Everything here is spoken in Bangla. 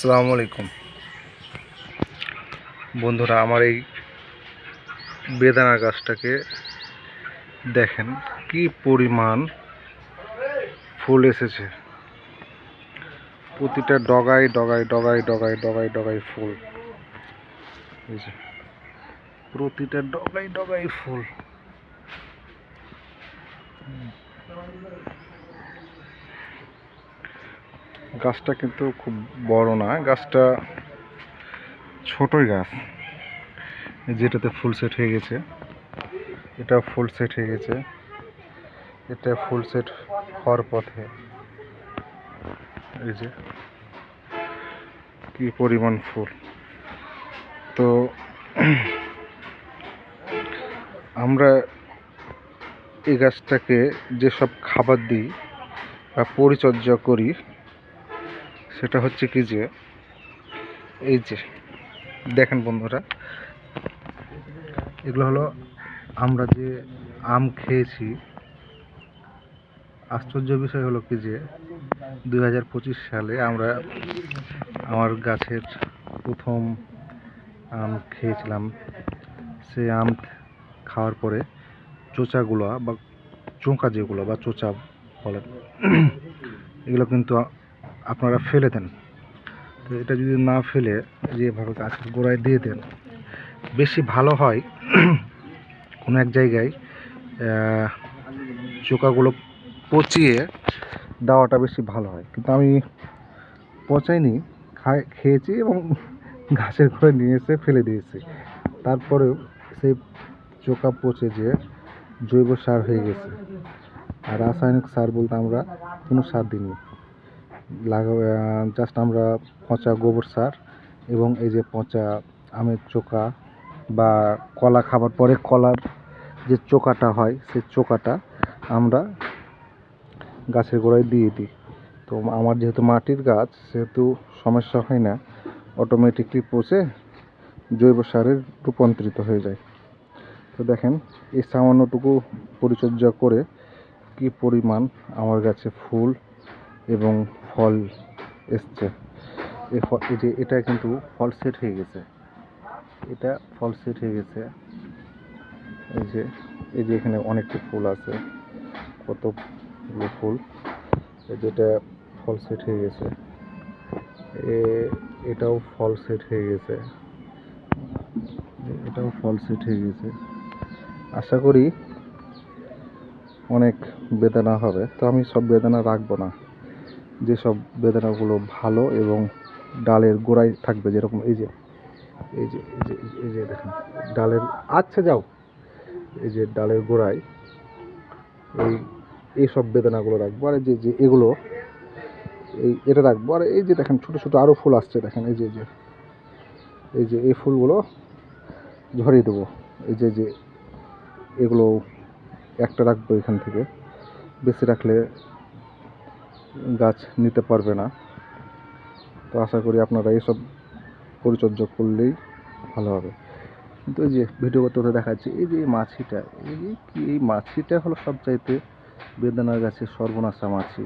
আসসালামু আলাইকুম। বন্ধুরা, আমার এই বেদানা গাছটাকে দেখেন কি পরিমাণ ফুল এসেছে। প্রতিটা ডগায় ডগায় ডগায় ডগায় ডগায় ডগায় ফুল। প্রতিটা ডগায় ডগায় ফুল। গাছটা কিন্তু খুব বড় না, গাছটা ছোটই গাছ। যেটাতে ফুল সেট হয়ে গেছে, এটা ফুল সেট হয়ে গেছে। এটা ফুল সেট হওয়ার পথে। এই যে কি পরিমাণ ফুল। তো আমরা এই গাছটাকে যেসব খাবার দিই বা পরিচর্যা করি সেটা হচ্ছে কি যে, এই যে, দেখেন বন্ধুরা, এগুলো হলো আমরা যে আম খেয়েছি, আশ্চর্য বিষয় হলো কি যে, দুই হাজার পঁচিশ সালে আমরা আমার গাছের প্রথম আম খেয়েছিলাম। সেই আম খাওয়ার পরে চোচাগুলো বা চোঁকা যেগুলো বা চোচা বলেন এগুলো কিন্তু আপনারা ফেলে দেন। তো এটা যদি না ফেলে যেভাবে গাছের গোড়ায় দিয়ে দেন, বেশি ভালো হয় কোনো এক জায়গায় চোকাগুলো পচিয়ে দেওয়াটা বেশি ভালো হয়। কিন্তু আমি পচাইনি খায় খেয়েছি এবং গাছের গোড়ায় নিয়ে এসে ফেলে দিয়েছি। তারপরেও সেই চোকা পচে যে জৈব সার হয়ে গেছে। আর রাসায়নিক সার বলতে আমরা কোনো সার দিইনি। লাগা জাস্ট আমরা পচা গোবর সার এবং এই যে পচা আমের চোকা বা কলা খাবার, পরে কলার যে চোকাটা হয়, সেই চোকাটা আমরা গাছের গোড়ায় দিয়ে দিই। তো আমার যেহেতু মাটির গাছ, সেহেতু সমস্যা হয় না অটোমেটিকলি পচে জৈব সারে রূপান্তরিত হয়ে যায়। তো দেখেন, এই সামান্যটুকু পরিচর্যা করে কি পরিমাণ আমার গাছে ফুল এবং ফল এসছে। এই ফল এই যে এটা কিন্তু ফল সেট হয়ে গেছে। এটা ফল সেট হয়ে গেছে। এই যে এই যে এখানে অনেকটা ফুল আছে। কতগুলো ফুল এই যেটা ফল সেট হয়ে গেছে। এ- এটাও ফল সেট হয়ে গেছে। এটাও ফল সেট হয়ে গেছে। আশা করি অনেক বেদানা হবে। তো আমি সব বেদানা রাখব না। যেসব বেদানাগুলো ভালো এবং ডালের গোড়ায় থাকবে যেরকম এই যে এই যে এই যে এই যে দেখেন, ডালের আচ্ছা যাও, এই যে ডালের গোড়ায় এই, এইসব বেদানাগুলো রাখব। আর যে যে এগুলো, এই, এটা রাখব। আর এই যে দেখেন, ছোটো ছোটো আরও ফুল আসছে, দেখেন, এই যে যে, এই যে, এই ফুলগুলো ঝরিয়ে দেবো। এই যে যে, এগুলো একটা রাখব এখান থেকে। বেশি রাখলে গাছ নিতে পারবে না। তো আশা করি আপনারা এইসব পরিচর্যা করলেই ভালো হবে। কিন্তু এই যে ভিডিও করতে করতে দেখাচ্ছি, এই যে মাছিটা, এই কি এই মাছিটা হলো সবচাইতে বেদানার গাছের সর্বনাশা মাছি।